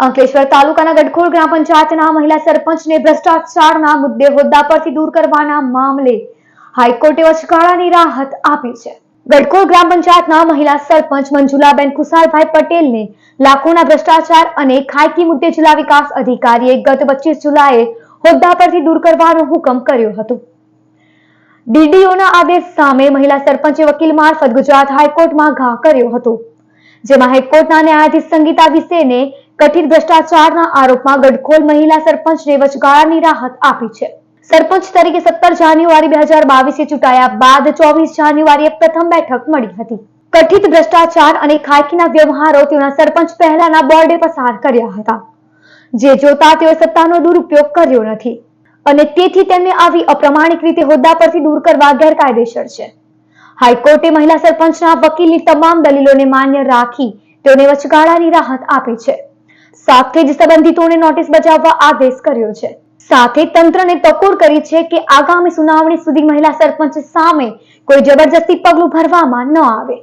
અંકલેશ્વર તાલુકાના ગડખોલ ગ્રામ પંચાયતના મહિલા સરપંચને ભ્રષ્ટાચારના મુદ્દે હોદ્દા પરથી દૂર કરવાના મામલે હાઈકોર્ટે વચગાળાની રાહત આપી છે. ગડખોલ ગ્રામ પંચાયતના મહિલા સરપંચ મંજુલાબેન ખુશાલભાઈ પટેલને લાખોના ભ્રષ્ટાચાર અને ખાયકી મુદ્દે જિલ્લા વિકાસ અધિકારીએ ગત પચીસ જુલાઈએ હોદ્દા પરથી દૂર કરવાનો હુકમ કર્યો હતો. ડીડીઓના આદેશ સામે મહિલા સરપંચે વકીલ મારફત ગુજરાત હાઈકોર્ટમાં ઘા કર્યો હતો. જેમાં હાઈકોર્ટના ન્યાયાધીશ સંગીતા વિસેને કથિત ભ્રષ્ટાચારના આરોપમાં ગડખોલ મહિલા સરપંચને વચગાળાની રાહત આપી છે. સરપંચ તરીકે સત્તર જાન્યુઆરી બે હજાર બાવીસે ચૂંટાયા બાદ ચોવીસ જાન્યુઆરીએ પ્રથમ બેઠક મળી હતી. કઠિત ભ્રષ્ટાચાર અને ખાયકીના વ્યવહારો તેઓના સરપંચ પહેલાના બોર્ડે પસાર કર્યા હતા. જે જોતા તેઓ સત્તાનો દુરુપયોગ કર્યો નથી. અને તેથી તેમને આવી અપ્રમાણિક રીતે હોદ્દા પરથી દૂર કરવા ગેરકાયદેસર છે. હાઈકોર્ટે મહિલા સરપંચના વકીલની તમામ દલીલોને માન્ય રાખી તેઓને વચગાળાની રાહત આપી છે. સાથે જ સંબંધિતોને નોટિસ બજાવવા આદેશ કર્યો છે. સાથે તંત્રને તકોર કરી છે કે આગામી સુનાવણી સુધી મહિલા સરપંચ સામે કોઈ જબરજસ્તી પગલું ભરવામાં ન આવે.